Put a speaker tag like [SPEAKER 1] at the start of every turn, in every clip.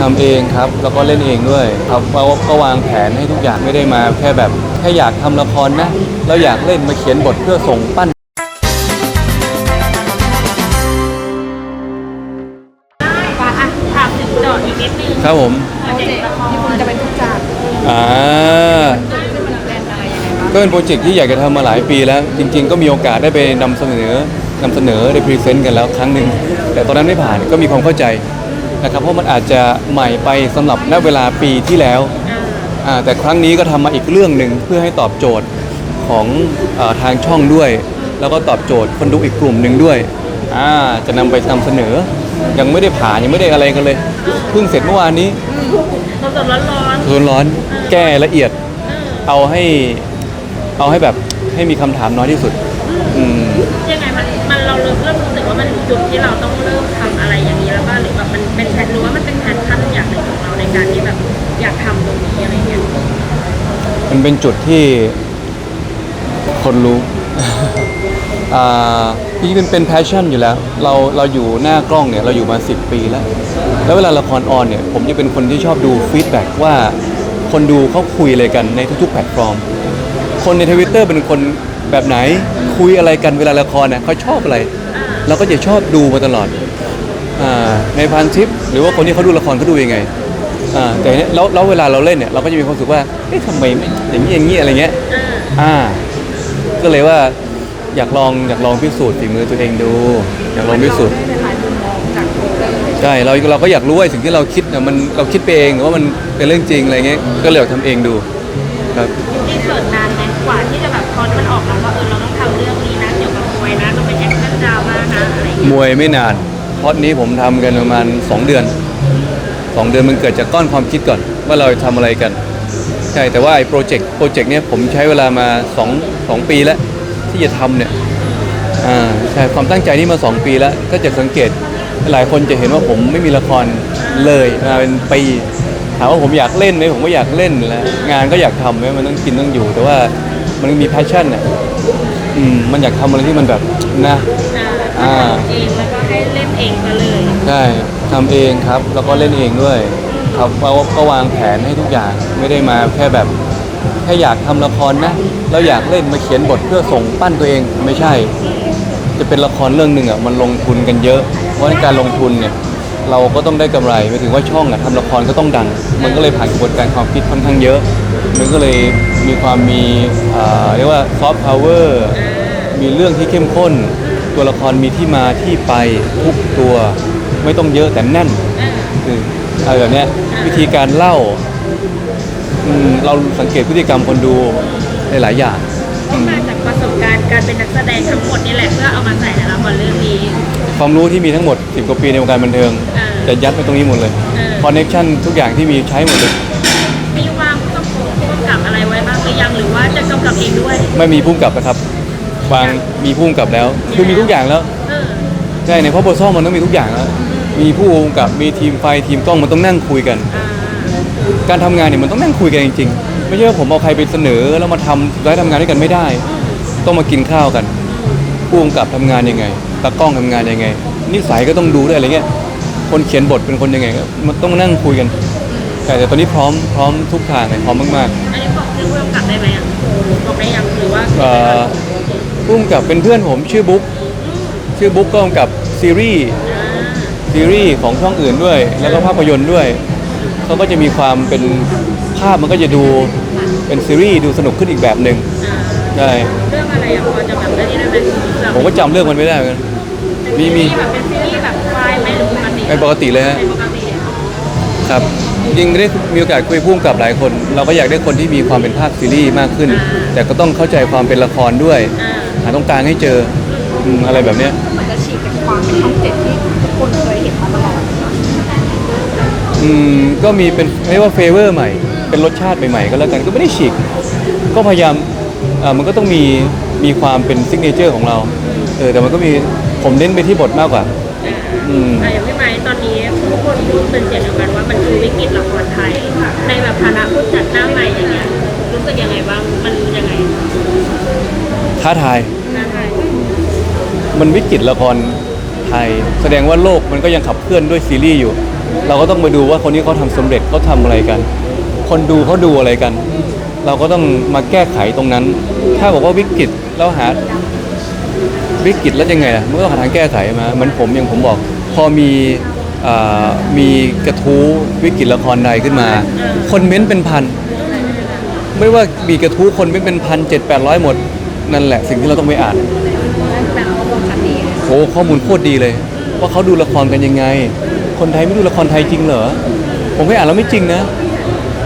[SPEAKER 1] ทำเองครับแล้วก็เล่นเองด้วยครับเราก็วางแผนให้ทุกอย่างไม่ได้มา แค่แบบแค่อยากทำละครนะแล้วอยากเล่นมาเขียนบทเพื่อส่งปั้น
[SPEAKER 2] ว่าอะถามถึงโจทย์อีกนิดนึง
[SPEAKER 1] ครับผม
[SPEAKER 2] โปรเจกต์ละคร
[SPEAKER 3] ที่คุณจะเป็นผู้จัด
[SPEAKER 1] อ่า
[SPEAKER 3] ซึ่งมันเป็นอะไรยังไงบ้าง
[SPEAKER 1] ก็เป็นโปรเจกต์ที่อยากจะทำมาหลายปีแล้ว จริง ๆ ก็มีโอกาสได้ไปนำเสนอนำเสนอได้พรีเซนต์กันแล้วครั้งหนึ่งแต่ตอนนั้นไม่ผ่านก็มีความเข้าใจ นะครับเพราะมันอาจจะใหม่ไปสำหรับณเวลาปีที่แล้วอ่าแต่ครั้งนี้ก็ทำมาอีกเรื่องหนึ่งเพื่อให้ตอบโจทย์ของอาทางช่องด้วย แล้วก็ตอบโจทย์คนดูอีกกลุ่มหนึ่งด้วยอ่าจะนำไปนำเสนอ ยังไม่ได้ผ่านยังไม่ได้อะไรกันเลยเพิ่งเสร็จเมื่อวานนี้
[SPEAKER 2] สดๆร้อน
[SPEAKER 1] ร้อนร้อนๆแก้ละเอียด
[SPEAKER 2] ๆเออ
[SPEAKER 1] เอาให้เอาให้แบบให้มีคำถามน้อยที่สุดอืม
[SPEAKER 2] ยังไงมันมันเราเริ่มเริ่มรู้สึกว่ามันถึงจุดที่เราต้องเริ่ม แบบมันเป็นแพทรู้ว่ามันเป็นแพทขั้นอย่างหนึ่งของเราในการที่แบบอยากทำตรงนี้อะไรเงี้ย
[SPEAKER 1] มันเป็นจุดที่คนรู้ อ่าจริงๆเป็นเป็นแพชชั่นอยู่แล้ว เราเราอยู่หน้ากล้องเนี่ยเราอยู่มา 10 ปีแล้ว แล้วเวลาละครออนเนี่ยผมจะเป็นคนที่ชอบดูฟีดแบ็กว่าคนดูเขาคุยอะไรกันในทุกๆแพลตฟอร์ม คนในทวิตเตอร์เป็นคนแบบไหนคุยอะไรกันเวลาละครเนี่ยเขาชอบอะไร เราก็จะชอบดูมาตลอด ในพันทิป หรือว่าคนที่เขาดูละครเขาดูยังไงอ่าแต่เนี่ยแล้วแล้วเวลาเราเล่นเนี่ยเราก็จะมีความรู้สึกว่าเอ๊ะทำไมไม่อย่างนี้อย่างนี้อะไรเงี้ย
[SPEAKER 2] เออ
[SPEAKER 1] อ่าก็เลยว่าอยากลองอยากลองพิสูจน์ฝีมือตัวเองดู อยากลองพิสูจน์
[SPEAKER 3] ได้หลายมุมมองจากโปรเจกต์
[SPEAKER 1] ใช่เราเราก็อยากรู้ว่าสิ่งที่เราคิดเนี่ยมันเราคิดไปเองว่ามันเป็นเรื่องจริงอะไรเงี้ยก็เลยอยากทำเองดูครับ
[SPEAKER 2] รีเสิร์ชนานไหมกว่าที่จะแบบพอมันออกมาว่าเออเราต้องทำเรื่องนี้นะเกี่ยวกับมวยนะต้องเป็นแอคชั่นดราม่านะอะไรอย่าง
[SPEAKER 1] ม
[SPEAKER 2] เงี้ย
[SPEAKER 1] วยไม่นาน เพราะนี้ผมทำกันประมาณ 2 เดือน 2 เดือนมันเกิดจากก้อนความคิดก่อน ว่าเราจะทำอะไรกัน ใช่ แต่ว่าไอ้โปรเจกต์โปรเจกต์เนี้ยผมใช้เวลามา2 2ปีแล้วที่จะทำเนี่ยอ่าใช่ความตั้งใจนี่มา 2 ปีแล้ว ก็จะสังเกตหลายคนจะเห็นว่าผมไม่มีละครเลยมาเป็นปีถามว่าผมอยากเล่นไหมผมก็อยากเล่นแหล้วงานก็อยากทำไหมมันต้องกินต้องอยู่ แต่ว่ามันมีแพชชั่นอะอืมมันอยากทำอะไรที่มันแบบนะ
[SPEAKER 2] อ่าทำ เองมาเลย
[SPEAKER 1] ใช่ทำเองครับ แล้วก็เล่นเองด้วย ครับเราก็วางแผนให้ทุกอย่างไม่ได้มาแค่แบบแค่อยากทำละครนะแล้วอยากเล่นมาเขียนบทเพื่อส่งปั้นตัวเองไม่ใช่ จะเป็นละครเรื่องหนึ่งอะมันลงทุนกันเยอะ เพราะในการลงทุนเนี่ยเราก็ต้องได้กำไรหมายถึงว่าช่องอะทำละครก็ต้องดัง มันก็เลยผ่านกระบวนการความคิดค่อนข้างเยอะ มันก็เลยมีความมีอ่าเรียกว่าซอฟต์พาวเวอร์มีเรื่องที่เข้มข้น ตัวละครมีที่มาที่ไปทุกตัว ไม่ต้องเยอะแต่แน่นคืออะไรแบบเนี้ยวิธีการเล่าอืมเราสังเกตพฤติกรรมคนดูหลายๆอย่าง
[SPEAKER 2] ก็มาจากประสบการณ์การเป็นนักแสดงทั้งหมดนี่แหละเพื่อเอามาใส่ในละครเรื่องนี้
[SPEAKER 1] ความรู้ที่มีทั้งหมด 10 กว่าปีในวงการบันเทิง
[SPEAKER 2] อ่า
[SPEAKER 1] จะยัดไปตรงนี้หมดเลย
[SPEAKER 2] เออ
[SPEAKER 1] คอนเน็ชันทุกอย่างที่มีใช้หมดเลย
[SPEAKER 2] มีวางผู้กำกับผู้กำกับอะไรไว้บ้างหรือยังหรือว่าจะกำกับเองด้วย
[SPEAKER 1] ไม่มีพุ่มกับนะครับ วางมีพุ่มกับแล้ว คือมีทุกอย่างแล้ว
[SPEAKER 2] เออ
[SPEAKER 1] ใช่ในเพราะโปรซอมันต้องมีทุกอย่างแล้ว มีผู้กำกับมีทีมไฟทีมกล้องมันต้องนั่งคุยกัน
[SPEAKER 2] อ่า
[SPEAKER 1] การทำงานเนี่ยมันต้องนั่งคุยกันจริงๆ ไม่ใช่ว่าผมเอาใครไปเสนอแล้วมาทำสุดท้ายทำงานด้วยกันไม่ได้ ต้องมากินข้าวกันผู้กำกับทำงานยังไงตากล้องทำงานยังไง นิสัยก็ต้องดูด้วยอะไรเงี้ย คนเขียนบทเป็นคนยังไงก็มันต้องนั่งคุยกันแต่แต่ตอนนี้พร้อมพร้อมทุกทางเลยพร้อมมาก
[SPEAKER 2] อันนี้บอกชื่อผู้กำกับได้ไหมอะบอกได้ยังหรือว่า
[SPEAKER 1] ๆเอ่อ ผู้กำกับเป็นเพื่อนผมชื่อบุ๊กชื่อบุ๊กก็กำกับซีรีส์
[SPEAKER 2] อ่า
[SPEAKER 1] ซีรีส์ของช่องอื่นด้วย แล้วก็ภาพยนตร์ด้วยเขาก็จะมีความเป็นภาพมันก็จะดูเป็นซีรีส์ดูสนุกขึ้นอีกแบบหนึ่ง
[SPEAKER 2] อ่า
[SPEAKER 1] ใช่
[SPEAKER 2] เรื่องอะไรอะพอจะแบบได้ที่ได้ไหมแบบ
[SPEAKER 1] ผมก็จำเรื่องมันไม่ได้เหมือนกันมีมี
[SPEAKER 2] ซีรีส์แบบเป็นซีรีส์แบบวายไหมหรือปกติ
[SPEAKER 1] เป็นปกติเลยฮะ
[SPEAKER 2] เป็นปกติอะ
[SPEAKER 1] ครับจริงๆได้มีโอกาสคุยพุ่มกับหลายคน เราก็อยากได้คนที่มีความเป็นภาคซีรีส์มากขึ้น แต่ก็ต้องเข้าใจความเป็นละครด้วย
[SPEAKER 2] อ่า
[SPEAKER 1] หาตรงกลางให้เจออืมอะไรแบบเนี้ย
[SPEAKER 3] เหมือนจะฉีกจากความเป็นช่องเจ็ดที่ทุกคนเคยเห็นมาตลอด
[SPEAKER 1] อืมก็มีเป็นเรียกว่าเฟเวอร์ใหม่ เป็นรสชาติใหม่ๆก็แล้วกันก็ไม่ได้ฉีก ก็พยายามอ่ามันก็ต้องมีมีความเป็นซิกเนเจอร์ของเราเออแต่มันก็มีผมเน้นไปที่บทมากกว่า อืม
[SPEAKER 2] อะอย่างพี่ไม้ตอนนี้ทุกคนพูดเป็นเสียงเดียวกันว่ามันคือวิกฤตละครไทย ในแบบฐานะผู้จัดหน้าใหม่อย่างเงี้ยรู้สึกยังไงบ้างมันยังไง
[SPEAKER 1] ท้าทาย
[SPEAKER 2] หน้าไทย
[SPEAKER 1] มันวิกฤตละครไทย แสดงว่าโลกมันก็ยังขับเคลื่อนด้วยซีรีส์อยู่ เราก็ต้องมาดูว่าคนนี้เขาทำสำเร็จเขาทำอะไรกัน คนดูเขาดูอะไรกัน เราก็ต้องมาแก้ไขตรงนั้น ถ้าบอกว่าวิกฤตแล้วหาวิกฤตแล้วยังไงล่ะมันก็ต้องหาทางแก้ไขมาเหมือนผมอย่างผมบอก พอมีอมีกระทู้วิกฤตละครใดขึ้นมา คนเม้นต์เป็นพัน ไม่ว่ามีกระทู้คนเม้นต์เป็นพันเจ็ดแปดร้อยหมด นั่นแหละสิ่งที่เราต้องไปอ่าน
[SPEAKER 3] แต่เขาบอกชัดดี
[SPEAKER 1] โหข้อมูลโคตรดีเลย ว่าเขาดูละครกันยังไง คนไทยไม่ดูละครไทยจริงเหรอผมไปอ่านแล้วไม่จริงนะ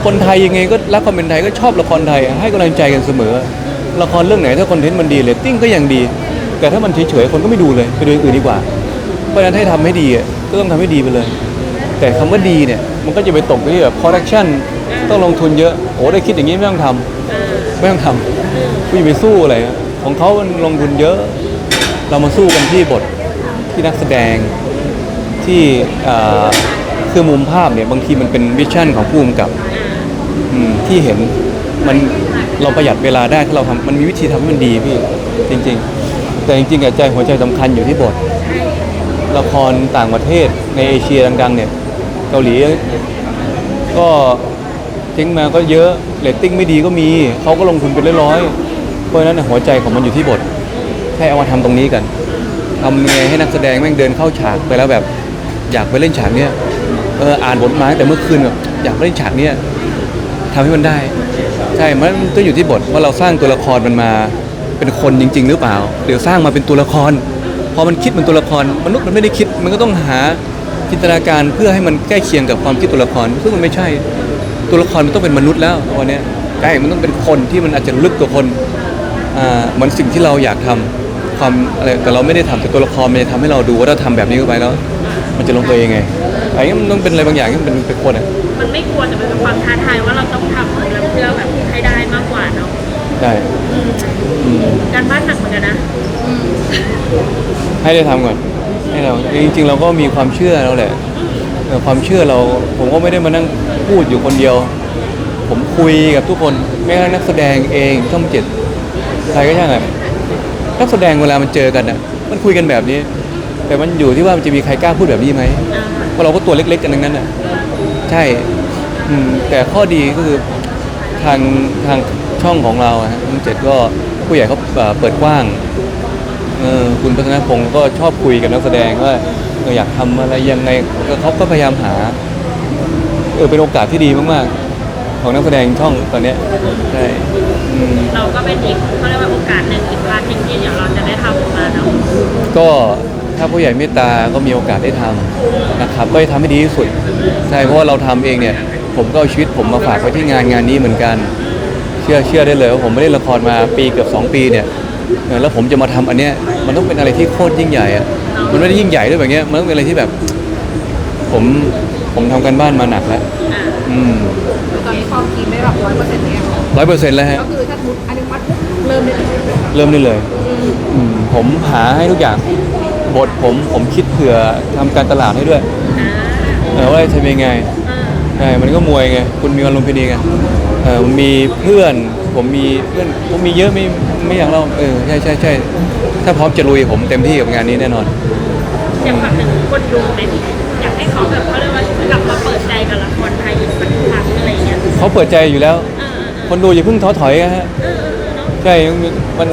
[SPEAKER 1] คนไทยยังไงก็รักความเป็นไทยก็ชอบละครไทย ให้กำลังใจกันเสมอ ละครเรื่องไหนถ้าคอนเทนต์มันดีเลยติ้งก็ยังดี แต่ถ้ามันเฉยๆคนก็ไม่ดูเลยไปดูอย่างอื่นดีกว่า เพราะฉะนั้นให้ทำให้ดีอะก็ต้องทำให้ดีไปเลย แต่คำว่าดีเนี่ยมันก็จะไปตกที่แบบโปรดักชั่นต้องลงทุนเยอะโอ้ได้คิดอย่างนี้ไม่ต้องทำไม่ต้องทำ กูอย่าไปสู้อะไรของเขามันลงทุนเยอะ เรามาสู้กันที่บทที่นักแสดงที่เอ่อคือมุมภาพเนี่ยบางทีมันเป็นวิชั่นของผู้กำกับที่เห็นมันเราประหยัดเวลาได้ถ้าเราทำมันมีวิธีทำให้มันดีพี่จริง ๆ แต่จริงๆใจหัวใจสำคัญอยู่ที่บท ละครต่างประเทศในเอเชียดัง ๆ เนี่ย เกาหลีก็ทิ้งมาก็เยอะเรตติ้งไม่ดีก็มีเขาก็ลงทุนเป็นร้อยๆ เพราะฉะนั้นหัวใจของมันอยู่ที่บท ให้เอามาทำตรงนี้กันทำยังไงให้นักแสดงแม่งเดินเข้าฉากไปแล้วแบบ อยากไปเล่นฉากเนี้ยเอออ่านบทมาแต่เมื่อคืนแบบอยากไปเล่นฉากเนี้ยทำให้มันได้ ใช่ มันต้องอยู่ที่บทว่าเราสร้างตัวละครมันมาเป็นคนจริง ๆ หรือเปล่าหรือสร้างมาเป็นตัวละคร พอมันคิดเป็นตัวละครมนุษย์มันไม่ได้คิด มันก็ต้องหาจินตนาการเพื่อให้มันใกล้เคียงกับความคิดตัวละครซึ่งมันไม่ใช่ ตัวละครมันต้องเป็นมนุษย์แล้ววันนี้ยใช่มันต้องเป็นคนที่มันอาจจะลึกกว่าคน อ่าเหมือนสิ่งที่เราอยากทำความอะไรแต่เราไม่ได้ทำแต่ตัวละครมันจะทำให้เราดูว่าเราทำแบบนี้เข้าไปแล้ว มันจะลงตัวยังไงไอ้เงี้ยมันต้องเป็นอะไรบางอย่างที่มันเป็นเป็นคนอะ
[SPEAKER 2] มันไม่กลัวแต่มันเป็นความท้าทายว่าเราต้องทำแล้วเพื่อแบบให้ได้มากกว่าเนาะ
[SPEAKER 1] ใช่อืม
[SPEAKER 2] การบ้านหนักเหมือนกันนะ
[SPEAKER 1] ให้ได้ทำก่อนให้เราจริงๆ เราก็มีความเชื่อเราแหละเออความเชื่อเราผมก็ไม่ได้มานั่งพูดอยู่คนเดียว ผมคุยกับทุกคนแม้กระทั่งนักแสดงเองช่องเจ็ด ใครก็ช่างอะนักแสดงเวลามันเจอกันอะมันคุยกันแบบนี้ แต่มันอยู่ที่ว่ามันจะมีใครกล้าพูดแบบนี้ไหมเพราะเราก็ตัวเล็กๆกันทั้งนั้นอะ ใช่อืมแต่ข้อดีก็คือทางทางช่องของเราอะฮะช่องเจ็ดก็ผู้ใหญ่เขาเอ่อเปิดกว้างเออคุณพัฒนพงศ์ก็ชอบคุยกับนักแสดงว่าเอออยากทำอะไรยังไงก็เขาก็พยายามหา เออเป็นโอกาสที่ดีมาก ๆ ของนักแสดงช่องตอนเนี้ยใช่อืม
[SPEAKER 2] เราก็เป็นอีกเขาเรียกว่าโอกาสหนึ่งอีกพาร์ทหนึ่งที่เดี๋ยวเราจะได้ทำออกมาเนาะ
[SPEAKER 1] ก็ถ้าผู้ใหญ่เมตตาก็มีโอกาสได้ทำนะครับ ก็จะทำให้ดีที่สุด ใช่ เพราะว่าเราทำเองเนี่ย ผมก็เอาชีวิตผมมาฝากไว้ที่งานงานนี้เหมือนกัน เชื่อเชื่อได้เลยว่าผมไม่ได้ละครมาปีเกือบสองปีเนี่ยเออแล้วผมจะมาทำอันเนี้ยมันต้องเป็นอะไรที่โคตรยิ่งใหญ่อะมันไม่ได้ยิ่งใหญ่ด้วยแบบเนี้ยมันต้องเป็นอะไรที่แบบ ผมผมทำกันบ้านมาหนักแล้ว
[SPEAKER 2] อ่า
[SPEAKER 1] อืม
[SPEAKER 3] ตอนนี้ความทีมได้แบบร้อยเปอร์เซ็นต์เนี่ย
[SPEAKER 1] ร้อยเปอร์เซ็นต์แล้วฮะ
[SPEAKER 3] ก็คือถ้าสมมติอนุมัติปุ๊บเริ่มได้เลย
[SPEAKER 1] เริ่มได้เลยอืมผมหาให้ทุกอย่างบทผมผมคิดเผื่อทำการตลาดให้ด้วย
[SPEAKER 2] อ่า
[SPEAKER 1] เออว่าจะทำยังไง
[SPEAKER 2] อ่า
[SPEAKER 1] ใช่มันก็มวยไงคุณมีอารมณ์พินีไงเออผมมีเพื่อนผมมีเพื่อนผมมีเยอะไม่ไม่อยากเล่าเออใช่ใช่ใช่ถ้าพร้อมจะลุยผมเต็มที่กับงานนี้แน่นอน
[SPEAKER 2] อยากฝากถึงคนดูไหมพี่อยากให้เขาแบบเขาเรียกว่า กลับมาเปิดใจกับละครไทยอีกสักครั้งอะไรอย่างเงี้ย
[SPEAKER 1] เขาเปิดใจอยู่แล้ว
[SPEAKER 2] เออ
[SPEAKER 1] คนดูอย่าเพิ่งท้อถอยนะฮะ
[SPEAKER 2] เออเออเออเนาะ
[SPEAKER 1] ใช่มัน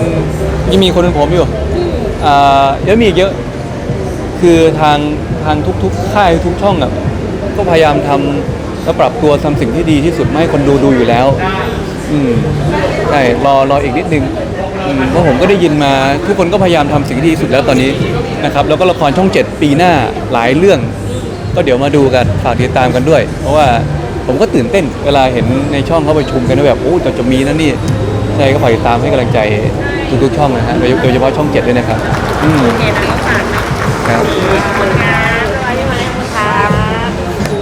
[SPEAKER 1] ยังมีคนเป็นผมอยู่อ่าเดี๋ยวมีอีกเยอะ คือทางทางทุกๆค่ายทุกช่องอะก็พยายามทำและปรับตัวทำสิ่งที่ดีที่สุดมาให้คนดูดูอยู่แล้ว อืมใช่รอรออีกนิดนึงอืมเพราะผมก็ได้ยินมา ทุกคนก็พยายามทำสิ่งที่ดีที่สุดแล้วตอนนี้นะครับ แล้วก็ละครช่อง7ปีหน้าหลายเรื่อง ก็เดี๋ยวมาดูกันฝากติดตามกันด้วย เพราะว่าผมก็ตื่นเต้นเวลาเห็นในช่องเขาประชุมกันว่าแบบโอ้จะจะมีนะนี่ใช่ก็ฝากติดตามให้กำลังใจทุกๆช่องนะฮะโดยโดยเฉพาะช่อง7ด้วยนะครับอืม
[SPEAKER 2] โอเคนะก็ฝากเนาะ
[SPEAKER 1] ครับ
[SPEAKER 2] ผลงาน